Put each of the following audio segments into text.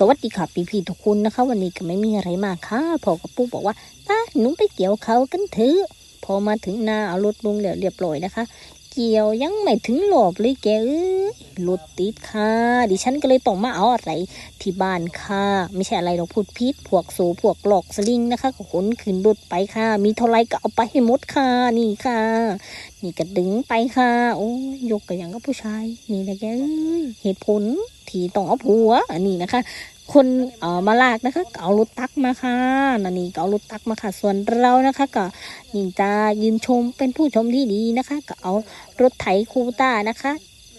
สวัสดีค่ะพี่พี่ทุกคนนะคะ วันนี้ก็ไม่มีอะไรมากค่ะพ่อกับปู่บอกว่าป้าหนูไปเกี่ยวเขากันเถอะพอมาถึงนาเอารถลงแล้วเรียบร้อยนะคะ กี่ยวยังไม่ถึงหลอบเลยแกเอ้ยรถติดค่ะ ดิฉันก็เลยต้องมาเอาอะไรที่บ้านค่ะ ไม่ใช่อะไรเราพูดพิษพวกโซพวกหลอกสลิงนะคะก็ขนขึ้นรถไปค่ะ มีเท่าไรก็เอาไปให้หมดค่ะนี่ค่ะ นี่ก็ดึงไปค่ะ โอ้ยยกกันอย่างกับผู้ชาย นี่นะแกเอ้ยเหตุผลที่ต้องเอาผัวอันนี้นะคะ คนเอ่อมาลากนะคะก็เอารถตักมาค่ะนันนี่ก็เอารถตักมาค่ะ ส่วนเรานะคะ ก็นี่จะยืนชมเป็นผู้ชมที่ดีนะคะ ก็เอารถไถคูต้านะคะ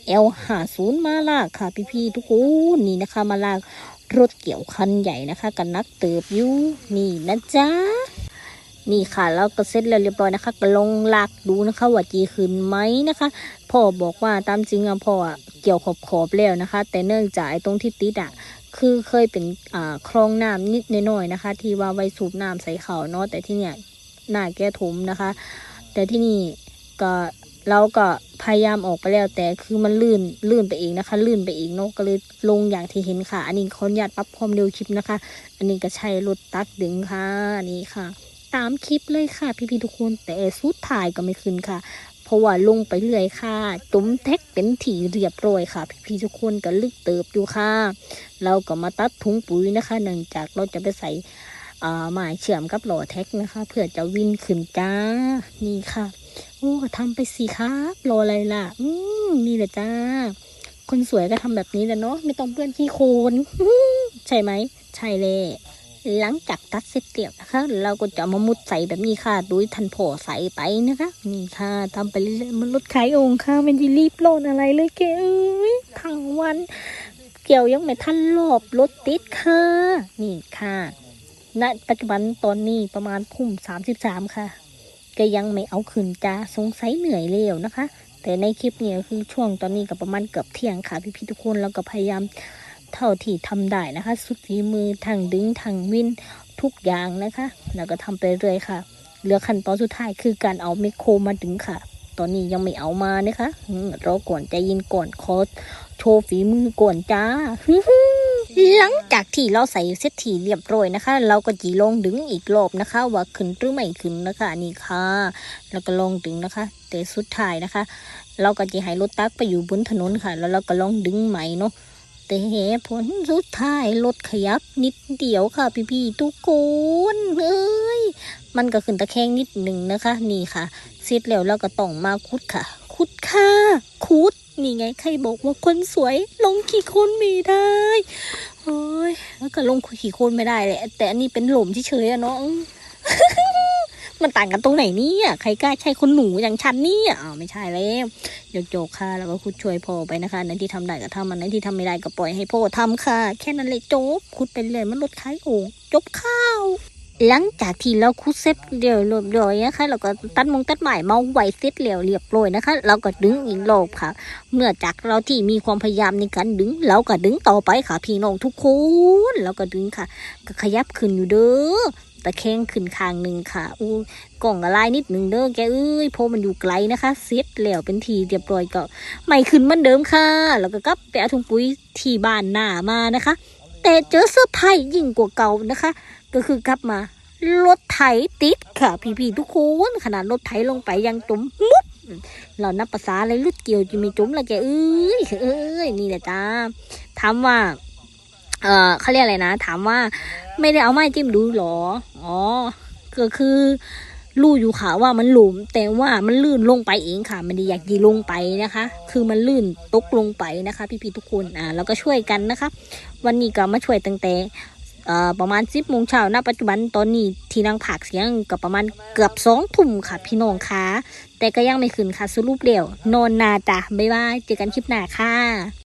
เอลหาศูนย์มาลากค่ะ พี่ๆทุกคนนี่นะคะ มาลากรถเกี่ยวคันใหญ่นะคะกันนักเติบอยู่นี่นะจ๊ะนี่ค่ะแล้วก็เสร็จแล้วเรียบร้อยนะคะก็ลงลากดูนะคะ ว่าจีขึ้นไหมนะคะ พ่อบอกว่าตามจริงอะพ่อเกี่ยวขอบขอบๆแล้วนะคะ แต่เนื่องจากไอ้ตรงที่ติดอะ คือเคยเป็นอ่าคลองน้ำนิดหน่อยนะคะ ที่ว่าไว้สูบน้ำใส่เขาเนาะแต่ที่เนี่ยหน้าแก้ถมนะคะ แต่ที่นี่ก็เราก็พยายามออกไปแล้วแต่คือมันลื่นลื่นไปเองนะคะ ลื่นไปเองเนาะก็เลยลงอย่างที่เห็นค่ะ อันนี้ขออนุญาตปรับความเร็วคลิปนะคะ อันนี้ก็ใช้รถตักดึงค่ะอันี่ค่ะ ตามคลิปเลยค่ะพี่ๆทุกคนแต่สุดท้ายก็ไม่ขึ้นค่ะ เพราะว่าลงไปเรื่อยค่ะจุ้มแท็กเป็นถี่เรียบร้อยค่ะ พี่ๆทุกคนก็ลึกเติบอยู่ค่ะ เราก็มาตัดถุงปุ๋ยนะคะเนื่องจากเราจะไปใส่หมายเชื่อมกับหล่อแท็กนะคะ เพื่อจะวินขึ้นจ้า นี่ค่ะโอ้ทำไปสิครับรออะไรล่ะ อืมนี่แหละจ้า คนสวยก็ทำแบบนี้แหละเนาะไม่ต้องเปื้อนขี้โคลนใช่ไหม ใช่เลย หลังจากตัดเสร็จเรียบนะคะ เราก็จะมามุดใส่แบบนี้ค่ะโดยทันพอใส่ไปนะคะ นี่ค่ะทำไปเรื่อยๆมันลดขายองค์ค่ะไม่ได้รีบโลนอะไรเลยแกเอ้ยทั้งวัน เกี่ยวยังไม่ทันรอบรถติดค่ะ นี่ค่ะณปัจจุบันตอนนี้ประมาณพุ่มสามสิบสามค่ะ ก็ยังไม่เอาขึ้นจ้าสงสัยเหนื่อยเร็วนะคะ แต่ในคลิปเนี่ยคือช่วงตอนนี้ก็ประมาณเกือบเที่ยงค่ะพี่ๆทุกคนแล้วก็พยายาม เท่าที่ทำได้นะคะ สุดฝีมือทางดึงทางวินทุกอย่างนะคะ แล้วก็ทำไปเรื่อยค่ะ เหลือขั้นตอนสุดท้ายคือการเอาไมโครมาดึงค่ะ ตอนนี้ยังไม่เอามานะคะรอก่อนใจเย็นก่อนขอโชว์ฝีมือก่อนจ้าหลังจากที่เราใส่เซตทีเรียบร้อยนะคะ เราก็จีลองดึงอีกรอบนะคะ ว่าขึ้นหรือไม่ขึ้นนะคะอันนี่ค่ะ แล้วก็ลองดึงนะคะ แต่สุดท้ายนะคะ เราก็จะให้รถตักไปอยู่บนถนนค่ะ แล้วเราก็ลองดึงใหม่เนาะ แต่ผลสุดท้ายรถขยับนิดเดียวค่ะพี่ๆทุกคนเอ้ยมันก็ขึ้นตะแคงนิดหนึ่งนะคะ นี่ค่ะเสร็จแล้วเราก็ต้องมาคุดค่ะ คุดค่ะคุดนี่ไงใครบอกว่าคนสวยลงขี่โคนไม่ได้โอ้ยแล้วก็ลงขี่โคนไม่ได้แหละแต่อันนี้เป็นหลุมเฉยๆอะเนาะ มันต่างกันตรงไหนเนี่ย ใครกล้าใช่คนหนูอย่างฉันเนี่ยอ้าวไม่ใช่แล้วโยกๆค่ะ แล้วก็คุดช่วยพ่อไปนะคะในที่ทำได้ก็ทำมันในที่ทำไม่ได้ก็ปล่อยให้พ่อทำค่ะ แค่นั้นเลยจบคุดไปเลยมันลดคล้ายโอ่งจบข้าวหลังจากที่เราคุดเสร็จเรียบร้อยนะคะเราก็ตัดมงตัดหมายมาไว้เสร็จแล้วเรียบร้อยนะคะ เราก็ดึงอีกรอบค่ะ เมื่อจากเราที่มีความพยายามในการดึง เราก็ดึงต่อไปค่ะพี่น้องทุกคนเราก็ดึงค่ะก็ขยับขึ้นอยู่เด้อ ตะแคงขึ้นข้างหนึ่งค่ะ อู้กล่องละลายนิดหนึ่งเด้อแกเอ้ยเพราะมันอยู่ไกลนะคะเสร็จแล้วเป็นทีเรียบร้อยก็ไม่ขึ้นมือนเดิมค่ะ แล้วก็กลับไปเอาถุงปุ๋ยที่บ้านหน้ามานะคะ แต่เจอเสื้อร์ไผ่ยิ่งกว่าเก่านะคะ ก็คือกลับมารถไถติดค่ะ พี่ๆทุกคนขนาดรถไถลงไปยังจมมุดเรานับภาษาอะไรลุดเกี่ยวจะมีจมละแกเอ้ยเอ้ยนี่แหละจ้าถามว่า เออเขาเรียกอะไรนะ ถามว่าไม่ได้เอาไม้จิ้มดูหรอ อ๋อ ก็คือรู้อยู่ค่ะว่ามันหลุม แต่ว่ามันลื่นลงไปเองค่ะม่ได้อยากยีลงไปนะคะ คือมันลื่นตกลงไปนะคะ พี่ๆทุกคนอ่าแล้วก็ช่วยกันนะคะ วันนี้ก็มาช่วยตั้งแต่ประมาณสิบโมงเช้าณปัจจุบันตอนนี้ที่นั่งผักเสียงก็ประมาณเกือบสองทุ่มค่ะ พี่น้องค่ะแต่ก็ยังไม่ขึ้นค่ะสรุปเร็วนอนนาจ้ะบ๊ายบายเจอกันคลิปหน้าค่ะ